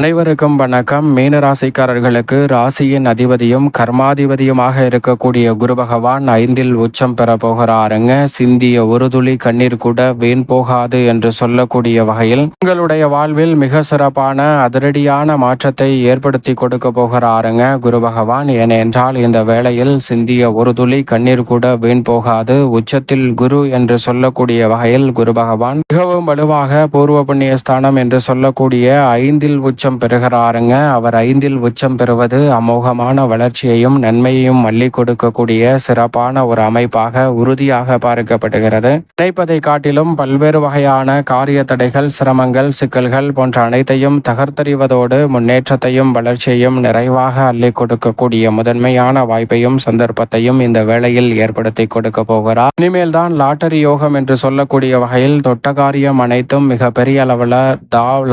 அனைவருக்கும் வணக்கம். மீன ராசிக்காரர்களுக்கு ராசியின் அதிபதியும் கர்மாதிபதியுமாக இருக்கக்கூடிய குரு பகவான் ஐந்தில் உச்சம் பெற போகிறாருங்க. சிந்திய ஒரு துளி கண்ணீர் கூட வீண் போகாது என்று சொல்லக்கூடிய வகையில் உங்களுடைய வாழ்வில் மிக சிறப்பான அதிரடியான மாற்றத்தை ஏற்படுத்தி கொடுக்க போகிறாருங்க குரு பகவான். ஏனென்றால் இந்த வேளையில் சிந்திய ஒரு துளி கண்ணீர் கூட வீண் போகாது. உச்சத்தில் குரு என்று சொல்லக்கூடிய வகையில் குரு பகவான் மிகவும் வலுவாக பூர்வ புண்ணிய ஸ்தானம் என்று சொல்லக்கூடிய ஐந்தில் உச்சம் உச்சம் பெறுகிறாருங்க. அவர் ஐந்தில் உச்சம் பெறுவது அமோகமான வளர்ச்சியையும் நன்மையையும் மல்லி கொடுக்கக்கூடிய சிறப்பான ஒரு அமைப்பாக உறுதியாக பார்க்கப்படுகிறது. நினைப்பதை காட்டிலும் பல்வேறு வகையான காரிய தடைகள் சிரமங்கள் சிக்கல்கள் போன்ற அனைத்தையும் தகர்த்தறிவதோடு முன்னேற்றத்தையும் வளர்ச்சியையும் நிறைவாக அள்ளி கொடுக்கக்கூடிய முதன்மையான வாய்ப்பையும் சந்தர்ப்பத்தையும் இந்த வேளையில் ஏற்படுத்தி கொடுக்க போகிறார். இனிமேல் தான் லாட்டரி யோகம் என்று சொல்லக்கூடிய வகையில் தொட்ட காரியம் அனைத்தும் மிக பெரிய அளவில்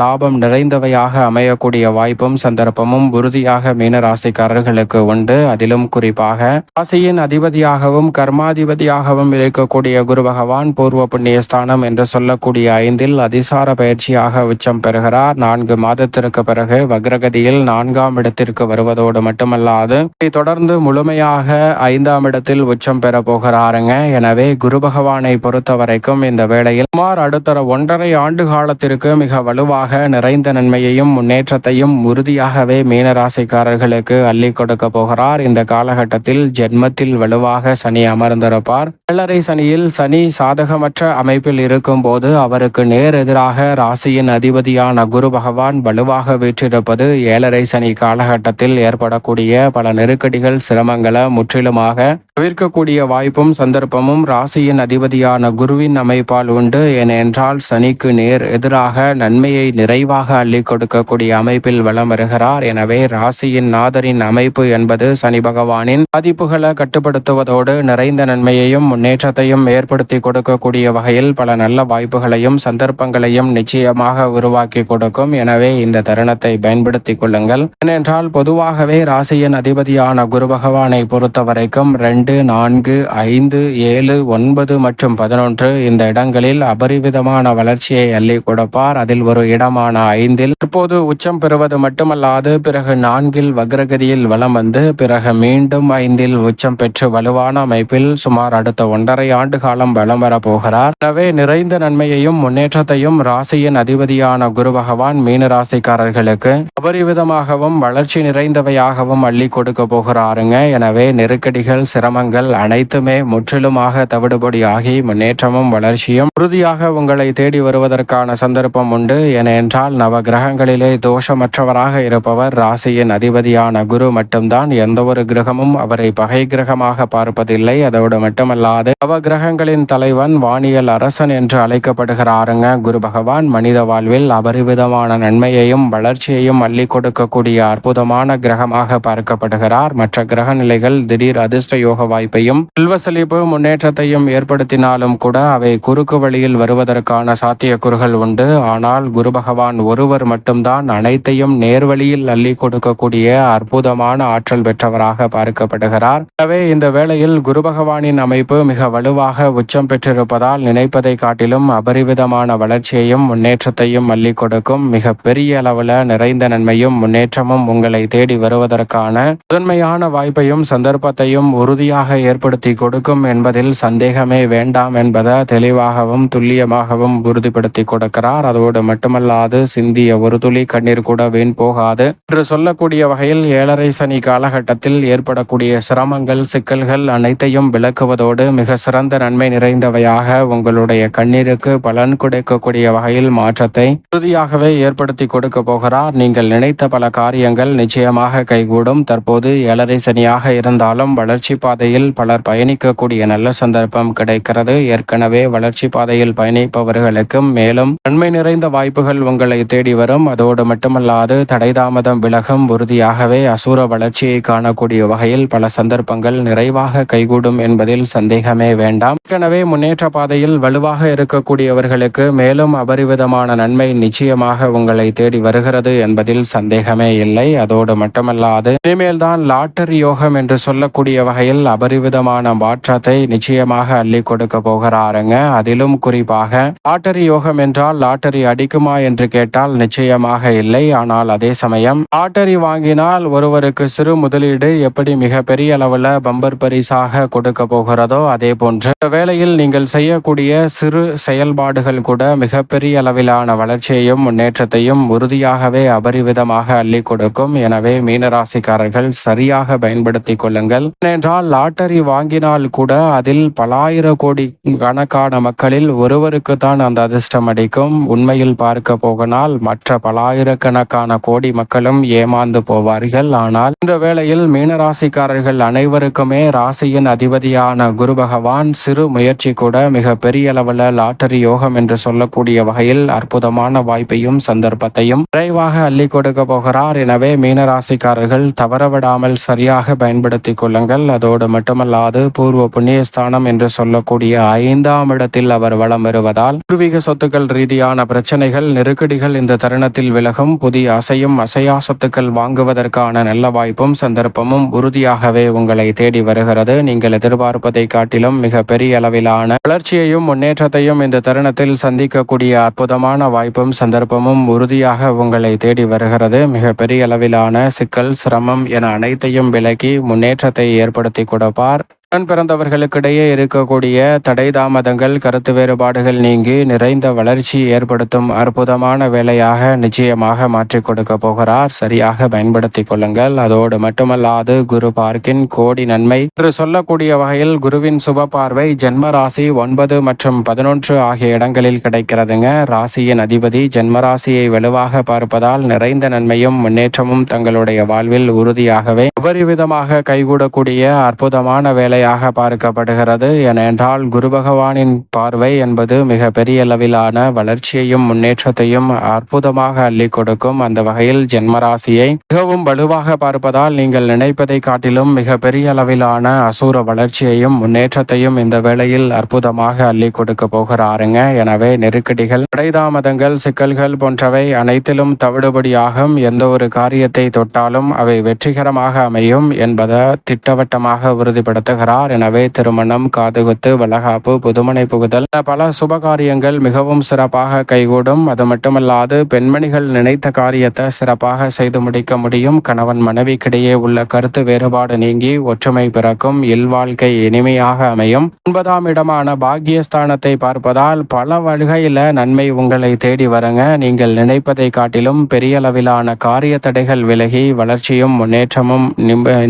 லாபம் நிறைந்தவையாக அமை அமையக்கூடிய வாய்ப்பும் சந்தர்ப்பமும் உறுதியாக மீனராசிக்காரர்களுக்கு உண்டு. அதிலும் குறிப்பாக ராசியின் அதிபதியாகவும் கர்மாதிபதியாகவும் இருக்கக்கூடிய குரு பகவான் பூர்வ புண்ணிய ஸ்தானம் என்று சொல்லக்கூடிய ஐந்தில் அதிசார பயிற்சியாக உச்சம் பெறுகிறார். நான்கு மாதத்திற்கு பிறகு வக்ரகதியில் நான்காம் இடத்திற்கு வருவதோடு மட்டுமல்லாது தொடர்ந்து முழுமையாக ஐந்தாம் இடத்தில் உச்சம் பெற போகிறாருங்க. எனவே குரு பகவானை பொறுத்த வரைக்கும் இந்த வேளையில் சுமார் அடுத்த ஒன்றரை ஆண்டு காலத்திற்கு மிக வலுவாக நிறைந்த நன்மையையும் முன்னே முன்னேற்றத்தையும் உறுதியாகவே மீனராசிக்காரர்களுக்கு அள்ளி கொடுக்க போகிறார். இந்த காலகட்டத்தில் ஜென்மத்தில் வலுவாக சனி அமர்ந்திருப்பார். வெள்ளரை சனியில் சனி சாதகமற்ற அமைப்பில் இருக்கும் போது அவருக்கு நேர் எதிராக ராசியின் அதிபதியான குரு பகவான் வலுவாக வீற்றிருப்பது ஏழரை சனி காலகட்டத்தில் ஏற்படக்கூடிய பல நெருக்கடிகள் சிரமங்களை முற்றிலுமாக தவிர்க்கக்கூடிய வாய்ப்பும் சந்தர்ப்பமும் ராசியின் அதிபதியான குருவின் அமைப்பால் உண்டு. ஏனென்றால் சனிக்கு நேர் எதிராக நன்மையை நிறைவாக அள்ளி கொடுக்கக்கூடிய தன்னுடைய அமைப்பில் வளம் வருகிறார். எனவே ராசியின் நாதரின் அமைப்பு என்பது சனி பகவானின் பாதிப்புகளை கட்டுப்படுத்துவதோடு நிறைந்த நன்மையையும் முன்னேற்றத்தையும் ஏற்படுத்தி கொடுக்கக்கூடிய வகையில் பல நல்ல வாய்ப்புகளையும் சந்தர்ப்பங்களையும் நிச்சயமாக உருவாக்கி கொடுக்கும். எனவே இந்த தருணத்தை பயன்படுத்திக் கொள்ளுங்கள். ஏனென்றால் பொதுவாகவே ராசியின் அதிபதியான குரு பகவானை பொறுத்த வரைக்கும் ரெண்டு நான்கு ஐந்து ஏழு ஒன்பது மற்றும் பதினொன்று இந்த இடங்களில் அபரிவிதமான வளர்ச்சியை அள்ளி கொடுப்பார். அதில் ஒரு இடமான ஐந்தில் தற்போது உச்சம் பெறுவது மட்டுமல்லாது பிறகு நான்கில் வக்ரகதியில் வலம் வந்து பிறகு மீண்டும் ஐந்தில் உச்சம் பெற்று வலுவான அமைப்பில் சுமார் அடுத்த ஒன்றரை ஆண்டு காலம் வலம் வரப்போகிறார் எனவே நிறைந்த நன்மையையும் முன்னேற்றத்தையும் ராசியின் அதிபதியான குரு பகவான் மீன ராசிக்காரர்களுக்கு அபரிவிதமாகவும் வளர்ச்சி நிறைந்தவையாகவும் அள்ளி கொடுக்க போகிறாருங்க. எனவே நெருக்கடிகள் சிரமங்கள் அனைத்துமே முற்றிலுமாக தவிடுபடியாகி முன்னேற்றமும் வளர்ச்சியும் உறுதியாக உங்களை தேடி வருவதற்கான சந்தர்ப்பம் உண்டு. ஏனென்றால் நவ கிரகங்களிலே தோஷமற்றவராக இருப்பவர் ராசியின் அதிபதியான குரு மட்டும்தான். எந்த ஒரு கிரகமும் அவரை பகை கிரகமாக பார்ப்பதில்லை. அதோடு மட்டுமல்லாது நவ கிரகங்களின் தலைவன் வானியல் அரசன் என்று அழைக்கப்படுகிறாருங்க. குரு பகவான் மனித வாழ்வில் அபரிவிதமான நன்மையையும் வளர்ச்சியையும் அள்ளி கொடுக்கக்கூடிய அற்புதமான கிரகமாக பார்க்கப்படுகிறார். மற்ற கிரக நிலைகள் திடீர் அதிர்ஷ்ட யோக வாய்ப்பையும் செல்வ செழிப்பு முன்னேற்றத்தையும் ஏற்படுத்தினாலும் கூட அவை குறுக்கு வழியில் வருவதற்கான சாத்தியக்கூறுகள் உண்டு. ஆனால் குரு பகவான் ஒருவர் மட்டும்தான் அனைத்தையும் நேர்வழியில் அள்ளி கொடுக்கக்கூடிய அற்புதமான ஆற்றல் பெற்றவராக பார்க்கப்படுகிறார். எனவே இந்த வேளையில் குரு பகவானின் அமைப்பு மிக வலுவாக உச்சம் பெற்றிருப்பதால் நினைப்பதை காட்டிலும் அபரிவிதமான வளர்ச்சியையும் முன்னேற்றத்தையும் அள்ளி கொடுக்கும் மிக பெரிய அளவில் நிறைந்த நன்மையும் முன்னேற்றமும் உங்களை தேடி வருவதற்கான முதன்மையான வாய்ப்பையும் சந்தர்ப்பத்தையும் உறுதியாக ஏற்படுத்தி கொடுக்கும் என்பதில் சந்தேகமே வேண்டாம் என்பதை தெளிவாகவும் துல்லியமாகவும் உறுதிப்படுத்தி கொடுக்கிறார். அதோடு மட்டுமல்லாது சிந்திய ஒரு துளி கண்ணீர் கூட வீண் போகாது. என்று சொல்லக்கூடிய வகையில் ஏழரை சனி காலகட்டத்தில் ஏற்படக்கூடிய சிரமங்கள் சிக்கல்கள் அனைத்தையும் விளக்குவதோடு மிக சிறந்த நன்மை நிறைந்தவையாக உங்களுடைய கண்ணீருக்கு பலன் கொடுக்கக்கூடிய வகையில் மாற்றத்தை உறுதியாகவே ஏற்படுத்தி கொடுக்க போகிறார். நீங்கள் நினைத்த பல காரியங்கள் நிச்சயமாக கைகூடும். தற்போது ஏழரை சனியாக இருந்தாலும் வளர்ச்சி பாதையில் பலர் பயணிக்கக்கூடிய நல்ல சந்தர்ப்பம் கிடைக்கிறது. ஏற்கனவே வளர்ச்சி பாதையில் பயணிப்பவர்களுக்கும் மேலும் நன்மை நிறைந்த வாய்ப்புகள் உங்களை தேடி வரும். அதோடு மட்டுமல்லாது தடைதாமதம் விலகும் உறுதியாகவே அசூர வளர்ச்சியை காணக்கூடிய வகையில் பல சந்தர்ப்பங்கள் நிறைவாக கைகூடும் என்பதில் சந்தேகமே வேண்டாம். ஏற்கனவே முன்னேற்ற பாதையில் வலுவாக இருக்கக்கூடியவர்களுக்கு மேலும் அபரிவிதமான நன்மை நிச்சயமாக உங்களை தேடி வருகிறது என்பதில் சந்தேகமே இல்லை. அதோடு மட்டுமல்லாது இனிமேல் தான் லாட்டரி யோகம் என்று சொல்லக்கூடிய வகையில் அபரிவிதமான மாற்றத்தை நிச்சயமாக அள்ளி கொடுக்க போகிறாருங்க. அதிலும் குறிப்பாக லாட்டரி யோகம் என்றால் லாட்டரி அடிக்குமா என்று கேட்டால் நிச்சயமாக இல்லை ஆனால் அதே சமயம் லாட்டரி வாங்கினால் ஒருவருக்கு சிறு முதலீடு எப்படி மிக பெரிய அளவில் பம்பர் பரிசாக கொடுக்க போகிறதோ அதே போன்று வேளையில் நீங்கள் செய்யக்கூடிய சிறு செயல்பாடுகள் கூட மிகப்பெரிய அளவிலான வளர்ச்சியையும் முன்னேற்றத்தையும் உறுதியாகவே அபரிவிதமாக அள்ளி கொடுக்கும். எனவே மீனராசிக்காரர்கள் சரியாக பயன்படுத்திக் கொள்ளுங்கள். ஏனென்றால் லாட்டரி வாங்கினால் கூட அதில் பலாயிர கோடி கணக்கான மக்களில் ஒருவருக்கு தான் அந்த அதிர்ஷ்டம் அடிக்கும் உண்மையில் பார்க்க போகனால் மற்ற ஆயிரக்கணக்கான கோடி மக்களும் ஏமாந்து போவார்கள். ஆனால் இந்த வேளையில் மீனராசிக்காரர்கள் அனைவருக்குமே ராசியின் அதிபதியான குரு பகவான் சிறு முயற்சி கூட மிக பெரிய அளவில் லாட்டரி யோகம் என்று சொல்லக்கூடிய வகையில் அற்புதமான வாய்ப்பையும் சந்தர்ப்பத்தையும் விரைவாக அள்ளி கொடுக்க போகிறார். எனவே மீனராசிக்காரர்கள் தவறவிடாமல் சரியாக பயன்படுத்திக் கொள்ளுங்கள். அதோடு மட்டுமல்லாது பூர்வ புண்ணியஸ்தானம் என்று சொல்லக்கூடிய ஐந்தாம் இடத்தில் அவர் வளம் வருவதால் பூர்வீக சொத்துக்கள் ரீதியான பிரச்சனைகள் நெருக்கடிகள் இந்த தருணத்தில் விலகும் புதிய அசையும் அசையா சொத்துக்கள் வாங்குவதற்கான நல்ல வாய்ப்பும் சந்தர்ப்பமும் உறுதியாகவே உங்களை தேடி வருகிறது. நீங்கள் எதிர்பார்ப்பதை காட்டிலும் மிக பெரிய அளவிலான வளர்ச்சியையும் முன்னேற்றத்தையும் இந்த தருணத்தில் சந்திக்கக்கூடிய அற்புதமான வாய்ப்பும் சந்தர்ப்பமும் உறுதியாக உங்களை தேடி வருகிறது. மிக பெரிய அளவிலான சிக்கல் சிரமம் என அனைத்தையும் விலக்கி முன்னேற்றத்தை ஏற்படுத்தி கொடுப்பார். உடன் பிறந்தவர்களுக்கிடையே இருக்கக்கூடிய தடை தாமதங்கள் கருத்து வேறுபாடுகள் நீங்கி நிறைந்த வளர்ச்சி ஏற்படுத்தும் அற்புதமான வேலையாக நிச்சயமாக மாற்றிக் கொடுக்க போகிறார். சரியாக பயன்படுத்திக் கொள்ளுங்கள். அதோடு மட்டுமல்லாது குரு பார்க்கின் கோடி நன்மை. என்று சொல்லக்கூடிய வகையில் குருவின் சுப பார்வை ஜென்ம ராசி ஒன்பது மற்றும் பதினொன்று ஆகிய இடங்களில் கிடைக்கிறதுங்க. ராசியின் அதிபதி ஜென்மராசியை வலுவாக பார்ப்பதால் நிறைந்த நன்மையும் முன்னேற்றமும் தங்களுடைய வாழ்வில் உறுதியாகவே உபரிவிதமாக கைகூடக்கூடிய அற்புதமான வேலை நிலையாக பார்க்கப்படுகிறது. ஏனென்றால் குரு பகவானின் பார்வை என்பது மிக பெரிய அளவிலான வளர்ச்சியையும் முன்னேற்றத்தையும் அற்புதமாக அள்ளி கொடுக்கும் அந்த வகையில் ஜென்மராசியை. மிகவும் வலுவாக பார்ப்பதால் நீங்கள் நினைப்பதை காட்டிலும் மிக பெரிய அளவிலான அசூர வளர்ச்சியையும் முன்னேற்றத்தையும் இந்த வேளையில் அற்புதமாக அள்ளி கொடுக்க போகிறாருங்க. எனவே நெருக்கடிகள் இடைதாமதங்கள் சிக்கல்கள் போன்றவை அனைத்திலும் தவிடுபடியாகும். எந்த ஒரு காரியத்தை தொட்டாலும் அவை வெற்றிகரமாக அமையும் என்பதை திட்டவட்டமாக உறுதிப்படுத்துகிறார். வருகிறார் எனவே திருமணம் காதுகுத்து வளகாப்பு புதுமனை புகுதல் பல சுபகாரியங்கள் மிகவும் சிறப்பாக கைகூடும். அது மட்டுமல்லாது பெண்மணிகள் நினைத்த காரியத்தை சிறப்பாக செய்து முடிக்க முடியும். கணவன் மனைவிக்கிடையே உள்ள கருத்து வேறுபாடு நீங்கி ஒற்றுமை பிறக்கும். இல்வாழ்க்கை இனிமையாக அமையும். ஒன்பதாம் இடமான பாக்கியஸ்தானத்தை பார்ப்பதால் பல வழிகையில நன்மை உங்களை தேடி வருங்க. நீங்கள் நினைப்பதை காட்டிலும் பெரிய அளவிலான காரிய தடைகள் விலகி வளர்ச்சியும் முன்னேற்றமும்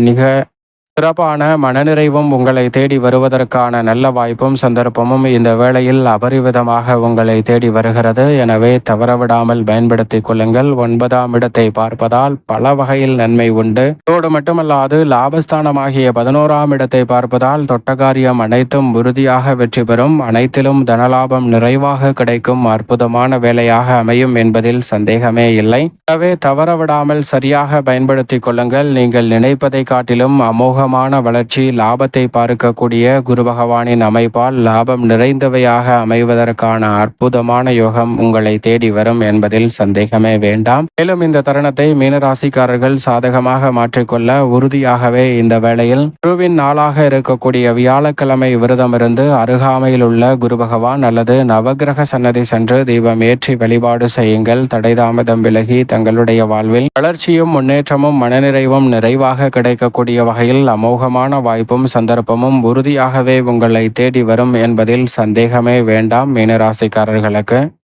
நிக சிறப்பான மனநிறைவும் உங்களை தேடி வருவதற்கான நல்ல வாய்ப்பும் சந்தர்ப்பமும் இந்த வேளையில் அபரிவிதமாக உங்களை தேடி வருகிறது. எனவே தவறவிடாமல் பயன்படுத்திக் கொள்ளுங்கள். ஒன்பதாம் இடத்தை பார்ப்பதால் பல வகையில் நன்மை உண்டு. அதோடு மட்டுமல்லாது லாபஸ்தானமாகிய பதினோராம் இடத்தை பார்ப்பதால் தொட்டகாரியம் அனைத்தும் உறுதியாக வெற்றி பெறும். அனைத்திலும் தனலாபம் நிறைவாக கிடைக்கும். அற்புதமான வேலையாக அமையும் என்பதில் சந்தேகமே இல்லை. எனவே தவறவிடாமல் சரியாக பயன்படுத்திக் கொள்ளுங்கள். நீங்கள் நினைப்பதை காட்டிலும் அமோக அமோகமான வளர்ச்சி லாபத்தை பார்க்கக்கூடிய குரு பகவானின் அமைப்பால் லாபம் நிறைந்தவையாக அமைவதற்கான அற்புதமான யோகம் உங்களை தேடி வரும் என்பதில் சந்தேகமே வேண்டாம். மேலும் இந்த தருணத்தை மீனராசிக்காரர்கள் சாதகமாக மாற்றிக்கொள்ள உறுதியாகவே இந்த வேளையில் குருவின் நாளாக இருக்கக்கூடிய வியாழக்கிழமை விரதமிருந்து அருகாமையில் உள்ள குரு பகவான் அல்லது நவகிரக சன்னதி சென்று தீபம் ஏற்றி வழிபாடு செய்யுங்கள். தடைதாமதம் விலகி தங்களுடைய வாழ்வில் வளர்ச்சியும் முன்னேற்றமும் மனநிறைவும் நிறைவாக கிடைக்கக்கூடிய வகையில் அமோகமான வாய்ப்பும் சந்தர்ப்பமும் உறுதியாகவே உங்களை தேடி வரும் என்பதில் சந்தேகமே வேண்டாம் மீனராசிக்காரர்களுக்கு.